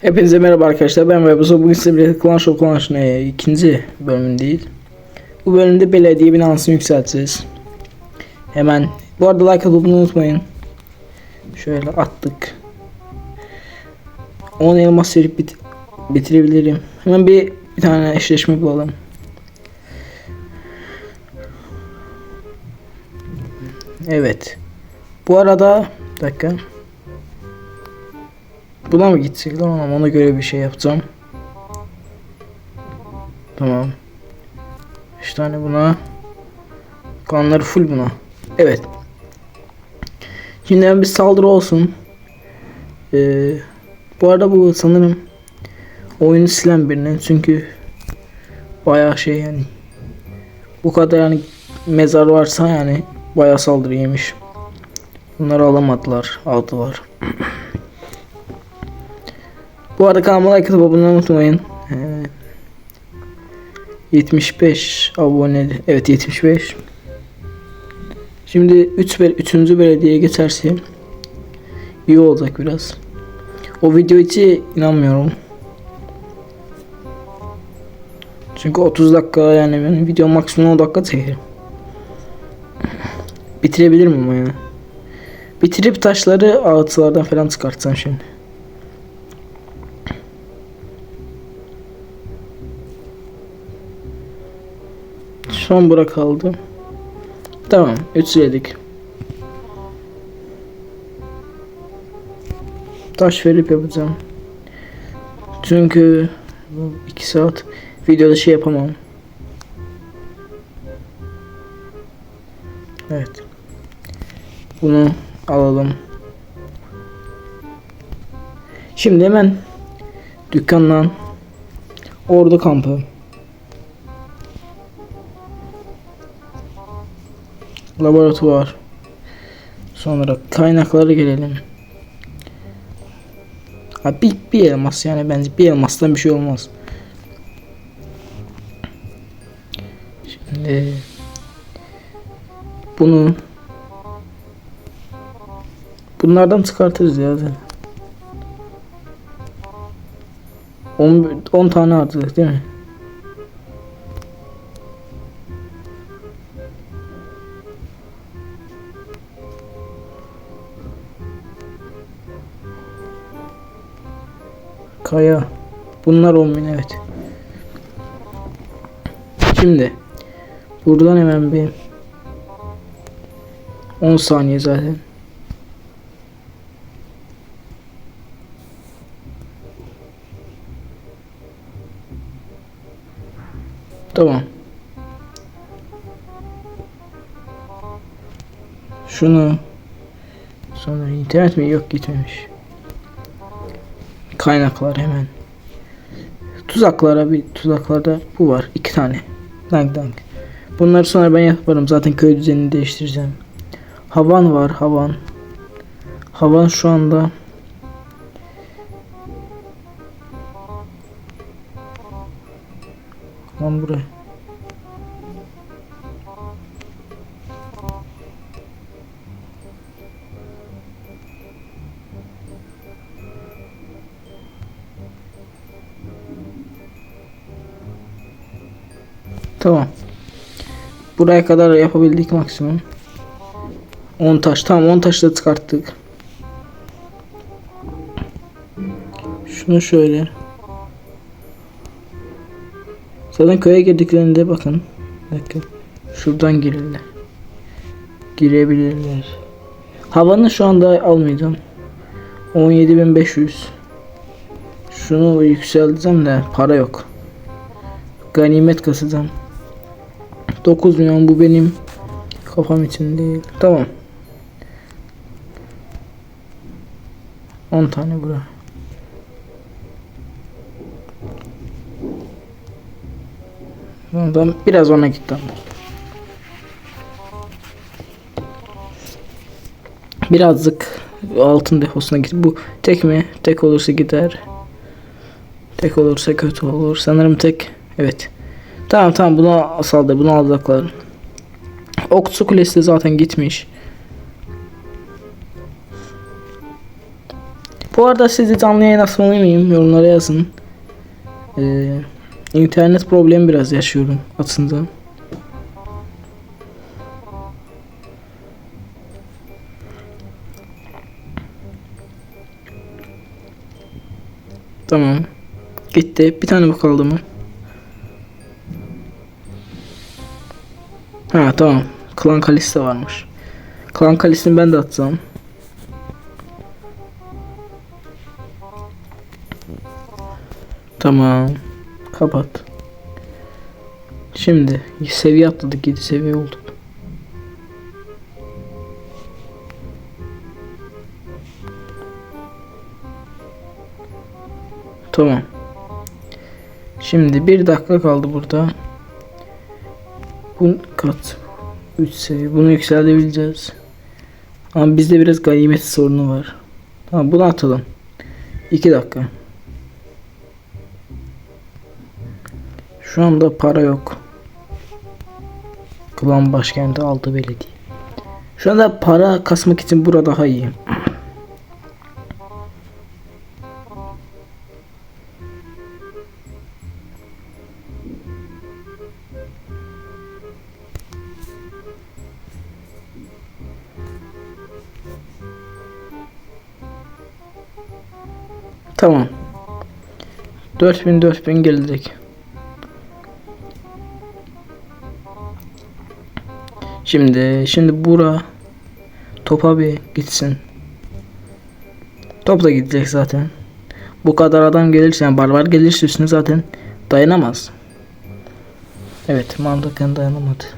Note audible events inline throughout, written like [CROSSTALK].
Hepinize merhaba arkadaşlar ben Webuzo bugün size bir Clash of Clans'ın e, ikinci bölümündeyiz. Bu bölümde belediye binasını yükselteceğiz. Hemen bu arada like atıp unutmayın. Şöyle attık. 10 elmas serip bit bitirebilirim. Hemen bir, bir tane eşleşme bulalım. Evet. Bu arada dakika. Buna mı gitsek tamam ona göre bir şey yapacağım. Tamam. 3 tane buna. Kanları full buna. Evet. Şimdi bir saldırı olsun. Ee, bu arada bu sanırım oyunu silen birinin çünkü bayağı şey yani bu kadar yani mezar varsa yani bayağı saldırı yemiş. Bunları alamadılar, aldılar. [CLEARS THROAT] Bu arada kanalıma like atıp abone unutmayın. Ee, 75 abone. Evet 75. Şimdi 3 bel 3. belediyeye geçerse iyi olacak biraz. O video içi inanmıyorum. Çünkü 30 dakika yani benim video maksimum 10 dakika çekerim. Bitirebilirim ama ya. Bitirip taşları ağıtlardan falan çıkartsam şimdi. Son bura kaldı. Tamam. 3 yedik. Taş verip yapacağım. Çünkü 2 saat videoda şey yapamam. Evet. Bunu alalım. Şimdi hemen dükkandan ordu kampı laboratuvar. Sonra kaynaklara gelelim. Ha, bir, bir elmas yani bence bir elmastan bir şey olmaz. Şimdi bunu bunlardan çıkartırız ya zaten. 10, 10 tane harcadık değil mi? Kaya. Bunlar 10 bin evet. Şimdi buradan hemen bir 10 saniye zaten. Tamam. Şunu sonra internet mi yok gitmemiş. Kaynaklar hemen. Tuzaklara bir tuzaklarda bu var. iki tane. Dank dank. Bunları sonra ben yaparım. Zaten köy düzenini değiştireceğim. Havan var. Havan. Havan şu anda Lan buraya. Tamam. Buraya kadar yapabildik maksimum. 10 taş. Tamam 10 taş da çıkarttık. Şunu şöyle. Zaten köye girdiklerinde bakın. Dakika. Şuradan girirler. Girebilirler. Havanı şu anda almayacağım. 17500. Şunu yükselteceğim de para yok. Ganimet kasacağım. 9 milyon bu benim kafam için değil. Tamam. 10 tane bura. Ondan biraz ona ama. Birazcık altın deposuna git. Bu tek mi? Tek olursa gider. Tek olursa kötü olur. Sanırım tek. Evet. Tamam tamam buna saldır. Bunu alacaklar. Okçu kulesi de zaten gitmiş. Bu arada sizi canlı yayın açmalı mıyım? Yorumlara yazın. Ee, internet problemi biraz yaşıyorum aslında. Tamam. Gitti. Bir tane bu kaldı mı? Tamam. Klan Kalista varmış. Klan Kalista'nı ben de atsam. Tamam. Kapat. Şimdi seviye atladık 7 seviye olduk. Tamam. Şimdi bir dakika kaldı burada. Bu kat 3 seviye. Bunu yükseltebileceğiz. Ama bizde biraz ganimet sorunu var. Tamam bunu atalım. 2 dakika. Şu anda para yok. Klan başkenti altı belediye. Şu anda para kasmak için burada daha iyi. Tamam. 4000 4000 geldik. Şimdi şimdi bura topa bir gitsin. Top da gidecek zaten. Bu kadar adam gelirse yani barbar gelirse üstüne zaten dayanamaz. Evet mantıken dayanamadı.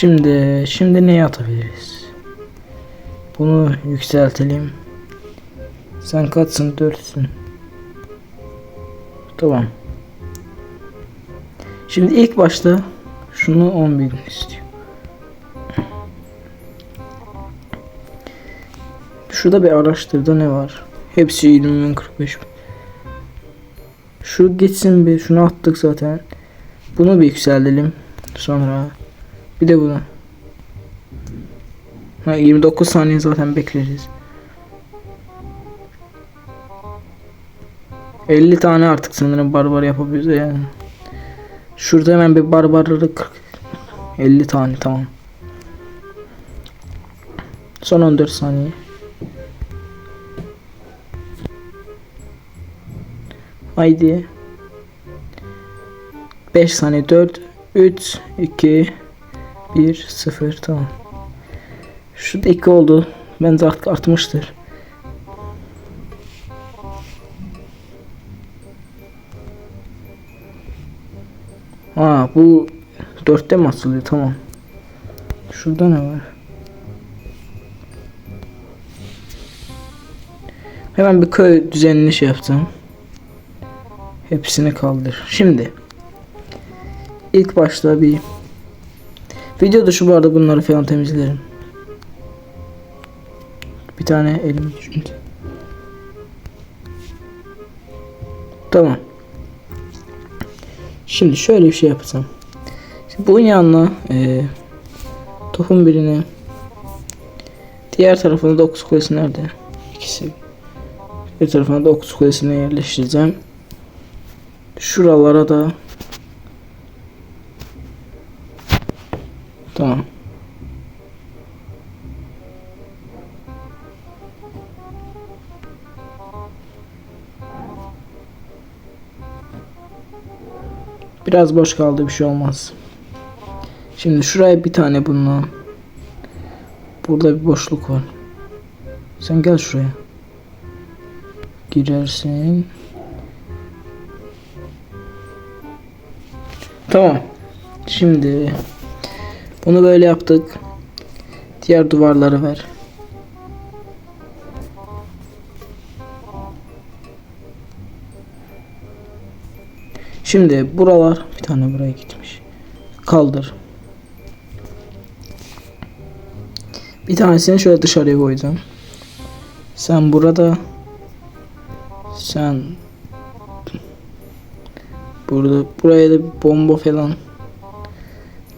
Şimdi şimdi ne atabiliriz? Bunu yükseltelim. Sen kaçsın? Dörtsün. Tamam. Şimdi ilk başta şunu 10 bin istiyor. Şurada bir araştırda ne var? Hepsi 20 bin 45 bin. Şu geçsin bir. Şunu attık zaten. Bunu bir yükseltelim. Sonra bir de bunu. Ha, 29 saniye zaten bekleriz. 50 tane artık sanırım barbar yapabiliriz yani. Şurada hemen bir barbarları 40 50 tane tamam. Son 14 saniye. Haydi. 5 saniye 4 3 2 1 0 tamam. Şurada 2 oldu. Bence artık artmıştır. Ha bu dörtte mi asılıyor tamam. Şurada ne var? Hemen bir köy düzenini şey yaptım. Hepsini kaldır. Şimdi ilk başta bir video dışı bu arada bunları falan temizlerim. Bir tane elim şimdi. Tamam. Şimdi şöyle bir şey yapacağım. Şimdi bunun yanına e, topun birini diğer tarafında da okuz kulesi nerede? İkisi. Bir tarafına da okuz kulesine yerleştireceğim. Şuralara da Tamam. Biraz boş kaldı bir şey olmaz. Şimdi şuraya bir tane bununla. Burada bir boşluk var. Sen gel şuraya. Girersin. Tamam. Şimdi bunu böyle yaptık. Diğer duvarları ver. Şimdi buralar bir tane buraya gitmiş. Kaldır. Bir tanesini şöyle dışarıya koyacağım. Sen burada sen burada buraya da bir bomba falan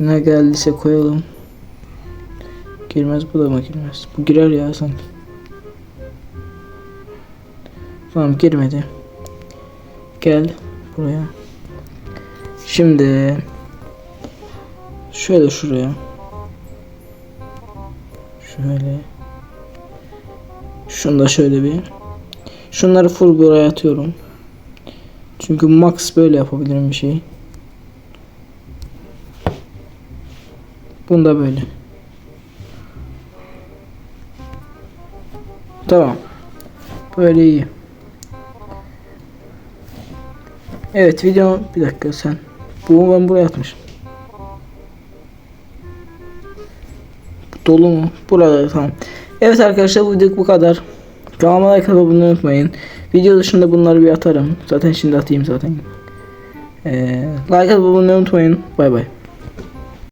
Ne geldiyse koyalım. Girmez bu da mı girmez? Bu girer ya sanki. Tamam girmedi. Gel buraya. Şimdi şöyle şuraya. Şöyle. Şunu da şöyle bir. Şunları full buraya atıyorum. Çünkü max böyle yapabilirim bir şey. Bunda böyle. Tamam. Böyle iyi. Evet video bir dakika sen. Bu ben buraya atmışım. Dolu mu? Burada tamam. Evet arkadaşlar bu video bu kadar. Kanalıma like atıp olmayı unutmayın. Video dışında bunları bir atarım. Zaten şimdi atayım zaten. Ee, like atıp olmayı unutmayın. Bay bay.